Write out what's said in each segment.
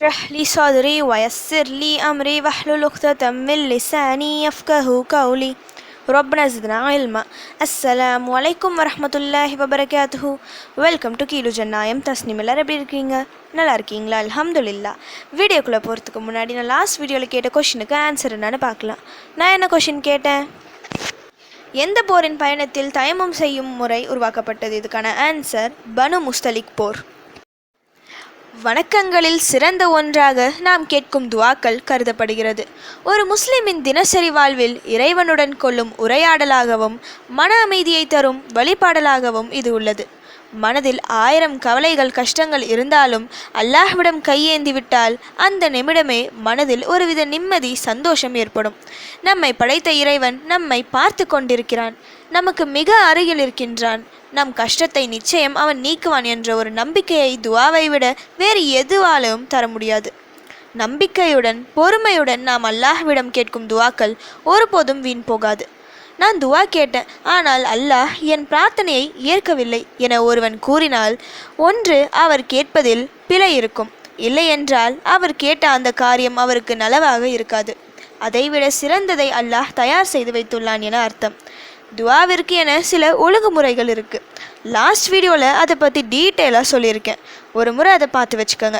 اشرح لي صدري ويسر لي أمري واحلل عقدة من لساني يفقه قولي ربنا زدنا علما السلام عليكم ورحمة الله وبركاته welcome to கீழு ஜன்னாயம் Tasnim எல்லாரும் எப்படி இருக்கீங்க நல்லா இருக்கீங்களா அல்ஹம்துலில்லா வீடியோக்குள்ளே போகிறதுக்கு முன்னாடி நான் லாஸ்ட் வீடியோவில் கேட்ட கொஷினுக்கு ஆன்சர் என்னன்னு பார்க்கலாம் நான் என்ன கொஷின் கேட்டேன் எந்த போரின் பயணத்தில் தயமம் செய்யும் முறை உருவாக்கப்பட்டது இதுக்கான ஆன்சர் பனு முஸ்தலிக் போர் வணக்கங்களில் சிறந்த ஒன்றாக நாம் கேட்கும் துவாக்கள் கருதப்படுகிறது. ஒரு முஸ்லிமின் தினசரி வாழ்வில் இறைவனுடன் கொள்ளும் உரையாடலாகவும் மன அமைதியை தரும் வழிபாடலாகவும் இது உள்ளது. மனதில் ஆயிரம் கவலைகள் கஷ்டங்கள் இருந்தாலும் அல்லாஹ்விடம் கையேந்திவிட்டால் அந்த நிமிடமே மனதில் ஒருவித நிம்மதி சந்தோஷம் ஏற்படும். நம்மை படைத்த இறைவன் நம்மை பார்த்து கொண்டிருக்கிறான். நமக்கு மிக அருகில் இருக்கின்றான். நம் கஷ்டத்தை நிச்சயம் அவன் நீக்குவான் என்ற ஒரு நம்பிக்கையை துவாவை விட வேறு எதுவாலும் தர முடியாது. நம்பிக்கையுடன் பொறுமையுடன் நாம் அல்லாஹ்விடம் கேட்கும் துவாக்கள் ஒருபோதும் வீண் போகாது. நான் துவா கேட்டேன். ஆனால் அல்லாஹ் என் பிரார்த்தனையை ஏற்கவில்லை என ஒருவன் கூறினால் ஒன்று அவர் கேட்பதில் பிழை இருக்கும். இல்லையென்றால் அவர் கேட்ட அந்த காரியம் அவருக்கு நலவாக இருக்காது. அதைவிட சிறந்ததை அல்லாஹ் தயார் செய்து வைத்துள்ளான் என அர்த்தம். துவாவிற்கு என சில ஒழுங்குமுறைகள் இருக்குது லாஸ்ட் வீடியோவில் அதை பற்றி டீட்டெயிலாக சொல்லியிருக்கேன். ஒரு முறை அதை பார்த்து வச்சுக்கோங்க.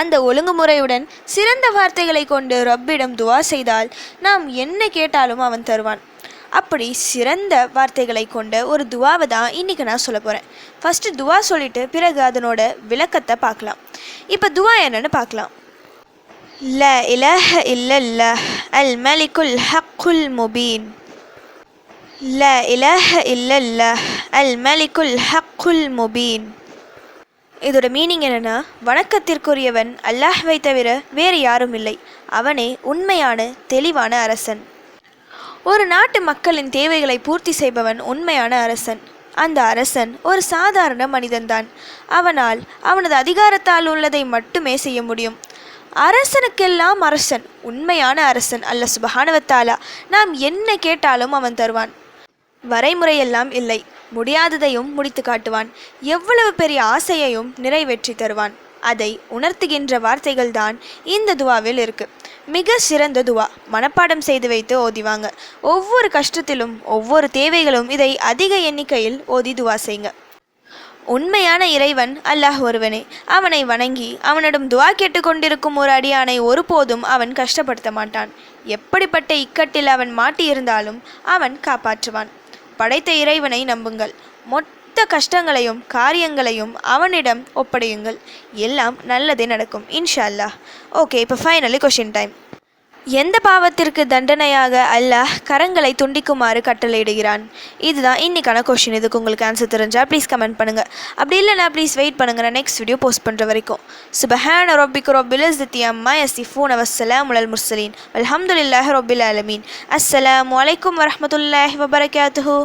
அந்த ஒழுங்குமுறையுடன் சிறந்த வார்த்தைகளை கொண்டு ரப்பிடம் துவா செய்தால் நாம் என்ன கேட்டாலும் அவன் தருவான். அப்படி சிறந்த வார்த்தைகளை கொண்ட ஒரு துவாவை தான் இன்றைக்கி நான் சொல்ல போகிறேன் ஃபஸ்ட்டு துவா சொல்லிட்டு பிறகு அதனோட விளக்கத்தை பார்க்கலாம். இப்போ துவா என்னென்னு பார்க்கலாம். ல இலஹ இல்லல்ல அல் மலிகுல் ஹக்குல் முபீன். ல இலஹ இல்லல்ல அல் மலிகுல் ஹக்குல் முபீன். இதோட மீனிங் என்னென்னா வணக்கத்திற்குரியவன் அல்லாஹ்வை தவிர வேறு யாரும் இல்லை. அவனே உண்மையான தெளிவான அரசன். ஒரு நாட்டு மக்களின் தேவைகளை பூர்த்தி செய்பவன் உண்மையான அரசன். அந்த அரசன் ஒரு சாதாரண மனிதன்தான். அவனால் அவனது அதிகாரத்தால் உள்ளதை மட்டுமே செய்ய முடியும். அரசனுக்கெல்லாம் அரசன் உண்மையான அரசன் அல்ல சுபஹானவத்தாலா. நாம் என்ன கேட்டாலும் அவன் தருவான். வரைமுறையெல்லாம் இல்லை. முடியாததையும் முடித்து காட்டுவான். எவ்வளவு பெரிய ஆசையையும் நிறைவேற்றி தருவான். அதை உணர்த்துகின்ற வார்த்தைகள்தான் இந்த துவாவில் இருக்கு. மிக சிறந்த துவா. மனப்பாடம் செய்து வைத்து ஓதிவாங்க. ஒவ்வொரு கஷ்டத்திலும் ஒவ்வொரு தேவைகளும் இதை அதிக எண்ணிக்கையில் ஓதி துவா செய்யுங்க உண்மையான இறைவன் அல்லாஹ் ஒருவனே. அவனை வணங்கி அவனிடம் துவா கேட்டுக்கொண்டிருக்கும் ஒரு அடியானை ஒருபோதும் அவன் கஷ்டப்படுத்த மாட்டான். எப்படிப்பட்ட இக்கட்டில் அவன் மாட்டியிருந்தாலும் அவன் காப்பாற்றுவான். படைத்த இறைவனை நம்புங்கள். மொத்த கஷ்டங்களையும் காரியங்களையும் அவனிடம் ஒப்படையுங்கள். எல்லாம் நல்லதே நடக்கும் இன்ஷா அல்லாஹ் ஓகே இப்போ ஃபைனலி கொஷின் டைம் எந்த பாவத்திற்கு தண்டனையாக அல்லாஹ் கரங்களை துண்டிக்குமாறு கட்டளையிடுகிறான்? இதுதான் இன்னைக்கான கொஷின் இதுக்கு உங்களுக்கு ஆன்சர் தெரிஞ்சால் ப்ளீஸ் கமெண்ட் பண்ணுங்கள் அப்படி இல்லைனா ப்ளீஸ் வெயிட் பண்ணுங்க. நான் நெக்ஸ்ட் வீடியோ போஸ்ட் பண்ணுற வரைக்கும். சுபஹான ரொபிக் ரொபிலஸ் இஸ்தி அம்மா யசிஃபூன் அவசலாம் உலல் முர்சலீன் அலமதுல்லாஹ் ரொபில் அலமீன் அஸ்ஸலாமு வலைக்கம் வரமத்துல்லாஹ் வபரகாத்துஹூ.